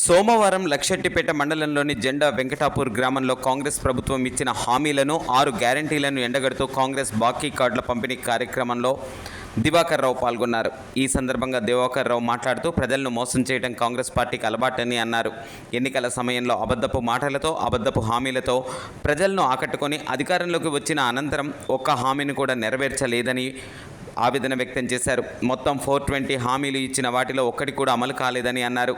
సోమవారం లక్షెట్టిపేట మండలంలోని జెండా వెంకటాపూర్ గ్రామంలో కాంగ్రెస్ ప్రభుత్వం ఇచ్చిన హామీలను ఆరు గ్యారంటీలను ఎండగడుతూ కాంగ్రెస్ బాకీ కార్డుల పంపిణీ కార్యక్రమంలో దివాకర్ రావు పాల్గొన్నారు. ఈ సందర్భంగా దివాకర్ రావు మాట్లాడుతూ ప్రజలను మోసం చేయడం కాంగ్రెస్ పార్టీకి అలవాటని అన్నారు. ఎన్నికల సమయంలో అబద్ధపు మాటలతో అబద్ధపు హామీలతో ప్రజలను ఆకట్టుకొని అధికారంలోకి వచ్చిన అనంతరం ఒక్క హామీని కూడా నెరవేర్చలేదని ఆవేదన వ్యక్తం చేశారు. మొత్తం ఫోర్ ట్వంటీ హామీలు ఇచ్చిన వాటిలో ఒక్కటి కూడా అమలు కాలేదని అన్నారు.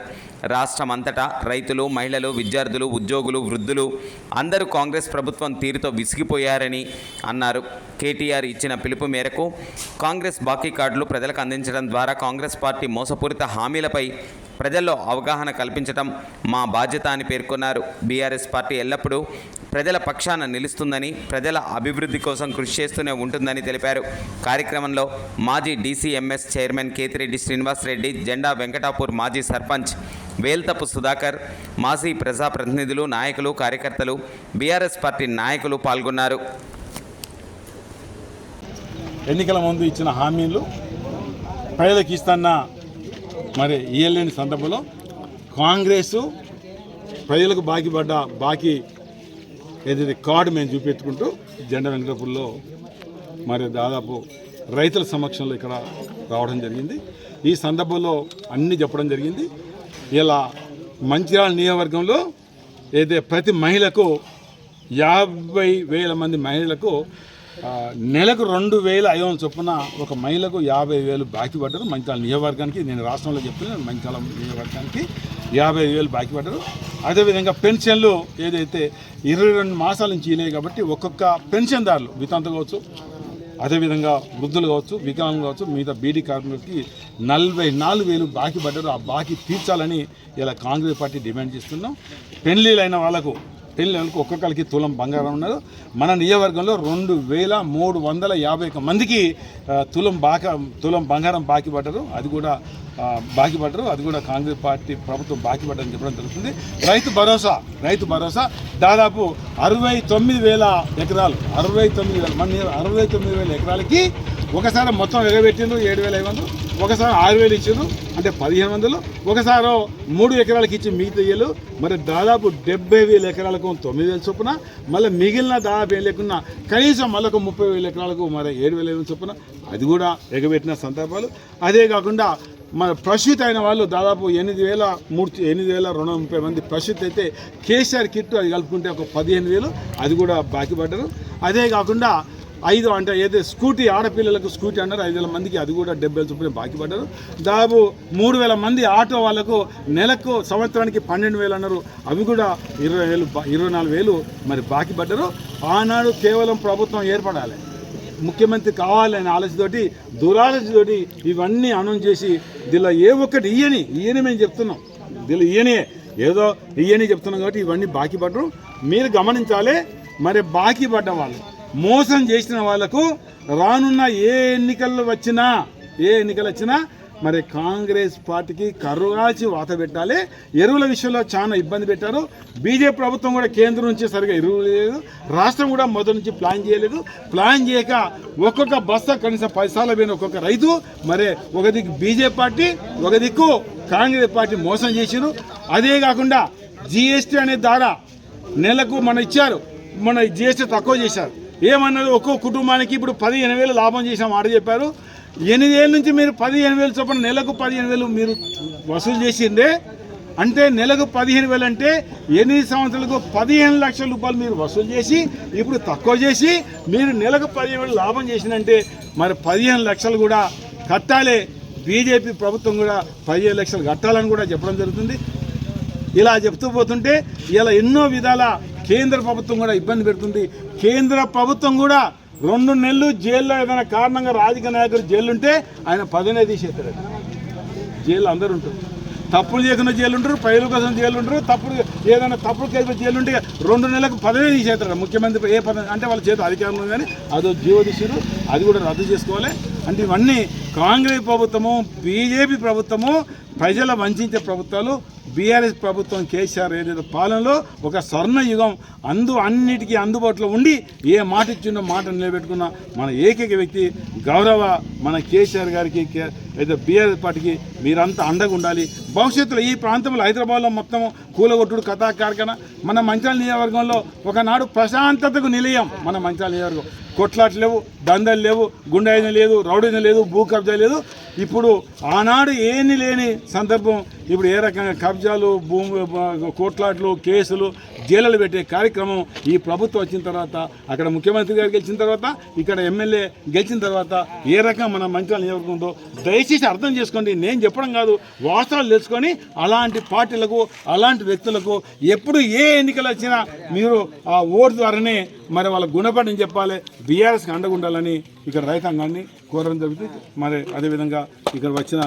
రాష్ట్రం అంతటా రైతులు మహిళలు విద్యార్థులు ఉద్యోగులు వృద్ధులు అందరూ కాంగ్రెస్ ప్రభుత్వం తీరుతో విసిగిపోయారని అన్నారు. కేటీఆర్ ఇచ్చిన పిలుపు మేరకు కాంగ్రెస్ బాకీ కార్డులు ప్రజలకు అందించడం ద్వారా కాంగ్రెస్ పార్టీ మోసపూరిత హామీలపై ప్రజల్లో అవగాహన కల్పించడం మా బాధ్యత అని పేర్కొన్నారు. బీఆర్ఎస్ పార్టీ ఎల్లప్పుడూ ప్రజల పక్షాన నిలుస్తుందని ప్రజల అభివృద్ధి కోసం కృషి చేస్తూనే ఉంటుందని తెలిపారు. కార్యక్రమంలో మాజీ డీసీఎంఎస్ చైర్మన్ కేతిరెడ్డి శ్రీనివాసరెడ్డి జెండా వెంకటాపూర్ మాజీ సర్పంచ్ వేల్తపు సుధాకర్ మాజీ ప్రజాప్రతినిధులు నాయకులు కార్యకర్తలు బీఆర్ఎస్ పార్టీ నాయకులు పాల్గొన్నారు. ఎన్నికల ముందు ఇచ్చిన హామీలు ప్రజలకు ఇస్తున్న మరి ఇయ్యలేని సందర్భంలో కాంగ్రెస్ ప్రజలకు బాకీ పడ్డ బాకీ ఏదైతే కార్డు మేము చూపెట్టుకుంటూ జెండా వెంకటపూర్లో మరి దాదాపు రైతుల సమక్షంలో ఇక్కడ రావడం జరిగింది. ఈ సందర్భంలో అన్నీ చెప్పడం జరిగింది. ఇలా మంచిర్యాల నియోజకవర్గంలో ఏదైతే ప్రతి మహిళకు యాభై వేల మంది మహిళలకు నెలకు రెండు వేల ఐదు వందల చొప్పున ఒక మహిళకు యాభై వేలు బాకీ పడ్డారు మంచిర్యాల నియోజకవర్గానికి. నేను రాష్ట్రంలో చెప్తున్నాను మంచిర్యాల నియోజకవర్గానికి యాభై వేలు బాకీ పడ్డారు. అదేవిధంగా పెన్షన్లు ఏదైతే ఇరవై రెండు మాసాల నుంచి ఇనాయి కాబట్టి ఒక్కొక్క పెన్షన్దారులు వితంతు కావచ్చు అదేవిధంగా వృద్ధులు కావచ్చు వికలాంగులు కావచ్చు మిగతా బీడీ కార్మికులకి నలభై నాలుగు వేలు బాకీ పడ్డారు. ఆ బాకీ తీర్చాలని ఇలా కాంగ్రెస్ పార్టీ డిమాండ్ చేస్తున్నాం. పెళ్ళిలైన వాళ్ళకు పెళ్ళిళ్ళకు ఒక్కొక్కరికి తులం బంగారం ఉన్నారు మన నియోజకవర్గంలో రెండు వేల మూడు వందల యాభై ఒక మందికి తులం బాక తులం బంగారం బాకీ పడ్డారు. అది కూడా ఆ, బాకీ అది కూడా కాంగ్రెస్ పార్టీ ప్రభుత్వం బాకీపడ్డని చెప్పడం జరుగుతుంది రైతు భరోసా రైతు భరోసా దాదాపు అరవై తొమ్మిది వేల ఎకరాలు. అరవై తొమ్మిది వేల మన అరవై తొమ్మిది వేల ఎకరాలకి ఒకసారి మొత్తం ఎగబెట్టిండ్రు ఏడు వేల ఐదు వందలు ఒకసారి ఆరు వేలు ఇచ్చిండ్రు అంటే పదిహేను వందలు ఒకసారి మూడు ఎకరాలకి ఇచ్చి మిగతాయ్యలు మరి దాదాపు డెబ్బై వేల ఎకరాలకు తొమ్మిది వేల చొప్పున మళ్ళీ మిగిలిన దాదాపు ఏం లేకున్నా కనీసం మళ్ళీ ఒక ముప్పై వేల ఎకరాలకు మరి ఏడు వేల ఐదు చొప్పున అది కూడా ఎగబెట్టిన సందర్భాలు. అదే కాకుండా మన ప్రసూతి అయిన వాళ్ళు దాదాపు ఎనిమిది వేల మూడు ఎనిమిది వేల రెండు ముప్పై మంది ప్రసూతి అయితే కేసీఆర్ కిట్ అది కలుపుకుంటే ఒక పదిహేను వేలు అది కూడా బాకీ పడ్డారు. అదే కాకుండా ఐదు అంటే ఏదో స్కూటీ ఆడపిల్లలకు స్కూటీ అన్నారు ఐదు వేల మందికి అది కూడా డెబ్బై వేల చొప్పున బాకీ పడ్డారు. దాదాపు మూడు వేల మంది ఆటో వాళ్ళకు నెలకు సంవత్సరానికి పన్నెండు వేలు అన్నారు అవి కూడా ఇరవై వేలు ఇరవై నాలుగు వేలు మరి బాకీ పడ్డారు. ఆనాడు కేవలం ప్రభుత్వం ఏర్పడాలి. ముఖ్యమంత్రి కావాలనే ఆలోచనతోటి దురాలోచనతోటి ఇవన్నీ అనౌన్స్ చేసి దీనిలో ఏ ఒక్కటి ఇయ్యని ఇయ్యని మేము చెప్తున్నాం. దీనిలో ఇయ్యని ఏదో ఇయ్యని చెప్తున్నాం కాబట్టి ఇవన్నీ బాకీ పడరు. మీరు గమనించాలి మరి బాకీ పడ్డ వాళ్ళు మోసం చేసిన వాళ్ళకు రానున్న ఏ ఎన్నికల్లో వచ్చినా ఏ ఎన్నికలు వచ్చినా మరి కాంగ్రెస్ పార్టీకి కర్రుగాచి వాత పెట్టాలి. ఎరువుల విషయంలో చాలా ఇబ్బంది పెట్టారు. బీజేపీ ప్రభుత్వం కూడా కేంద్రం నుంచి సరిగా ఎరువులు లేదు. రాష్ట్రం కూడా మొదటి నుంచి ప్లాన్ చేయలేదు. ప్లాన్ చేయక ఒక్కొక్క బస్తా కనీసం పైసాల పోయిన ఒక్కొక్క రైతు మరి ఒక దిక్కు బీజేపీ పార్టీ ఒక దిక్కు కాంగ్రెస్ పార్టీ మోసం చేసిరు అదే కాకుండా జిఎస్టీ అనే ద్వారా నెలకు మన ఇచ్చారు. మన జిఎస్టీ తక్కువ చేశారు. ఏమన్నారు ఒక్కో కుటుంబానికి ఇప్పుడు పదిహేను వేలు లాభం చేసాం మాట చెప్పారు. ఎనిమిది ఏళ్ళ నుంచి మీరు పదిహేను వేలు చొప్పున నెలకు పదిహేను వేలు మీరు వసూలు చేసిందే. అంటే నెలకు పదిహేను వేలు అంటే ఎనిమిది సంవత్సరాలకు పదిహేను లక్షల రూపాయలు మీరు వసూలు చేసి ఇప్పుడు తక్కువ చేసి మీరు నెలకు పదిహేను వేలు లాభం చేసినంటే మరి పదిహేను లక్షలు కూడా కట్టాలి. బీజేపీ ప్రభుత్వం కూడా పదిహేను లక్షలు కట్టాలని కూడా చెప్పడం జరుగుతుంది. ఇలా చెప్తూ పోతుంటే ఇలా ఎన్నో విధాల కేంద్ర ప్రభుత్వం కూడా ఇబ్బంది పెడుతుంది. కేంద్ర ప్రభుత్వం కూడా రెండు నెలలు జైల్లో ఏదైనా కారణంగా రాజకీయ నాయకుడు జైలు ఉంటే ఆయన పదనే తీసేస్తారు జైలు అందరు ఉంటారు. తప్పులు చేయకుండా జైలు ఉంటారు ప్రజల కోసం జైలు ఉంటారు తప్పుడు ఏదైనా తప్పుడు కేసు జైలు ఉంటే రెండు నెలలకు పదవి తీసేస్తారు ముఖ్యమంత్రి ఏ పదవి అంటే వాళ్ళ చేత అధికారం కానీ అదో జీవోదిశుడు అది కూడా రద్దు చేసుకోవాలి. అంటే ఇవన్నీ కాంగ్రెస్ ప్రభుత్వము బీజేపీ ప్రభుత్వము ప్రజల వంచే ప్రభుత్వాలు బీఆర్ఎస్ ప్రభుత్వం కేసీఆర్ ఏదైతే పాలనలో ఒక స్వర్ణ యుగం అందు అన్నిటికీ అందుబాటులో ఉండి ఏ మాట ఇచ్చిండో మాట నిలబెట్టుకున్న మన ఏకైక వ్యక్తి గౌరవ మన కేసీఆర్ గారికి అయితే బీఆర్ఎస్ పార్టీకి మీరంతా అండగా ఉండాలి. భవిష్యత్తులో ఈ ప్రాంతంలో హైదరాబాద్లో మొత్తం కూలగొట్టుడు కథా కార్ఖాన మన మంచాల నియోజకవర్గంలో ఒకనాడు ప్రశాంతతకు నిలయం మన మంచాల నియోజకవర్గం. కొట్లాట్లు లేవు దందలు లేవు గుండాయిన లేదు రౌడీన లేదు భూ కబ్జా లేదు. ఇప్పుడు ఆనాడు ఏమీ లేని సందర్భం. ఇప్పుడు ఏ రకంగా కబ్జాలు భూమి కోట్లాట్లు కేసులు జైలులు పెట్టే కార్యక్రమం ఈ ప్రభుత్వం వచ్చిన తర్వాత అక్కడ ముఖ్యమంత్రి గారు గెలిచిన తర్వాత ఇక్కడ ఎమ్మెల్యే గెలిచిన తర్వాత ఏ రకంగా మన మంచిగా నియోజకవర్గం ఉందో దయచేసి అర్థం చేసుకోండి. నేను చెప్పడం కాదు వాస్తవాలు తెలుసుకొని అలాంటి పార్టీలకు అలాంటి వ్యక్తులకు ఎప్పుడు ఏ ఎన్నికలు వచ్చినా మీరు ఆ ఓటు ద్వారానే మరి వాళ్ళ గుణపడని చెప్పాలి. బీఆర్ఎస్కి అండగా ఉండాలని ఇక్కడ రైతాంగాన్ని కోరడం జరుగుతుంది. మరి అదేవిధంగా ఇక్కడ వచ్చిన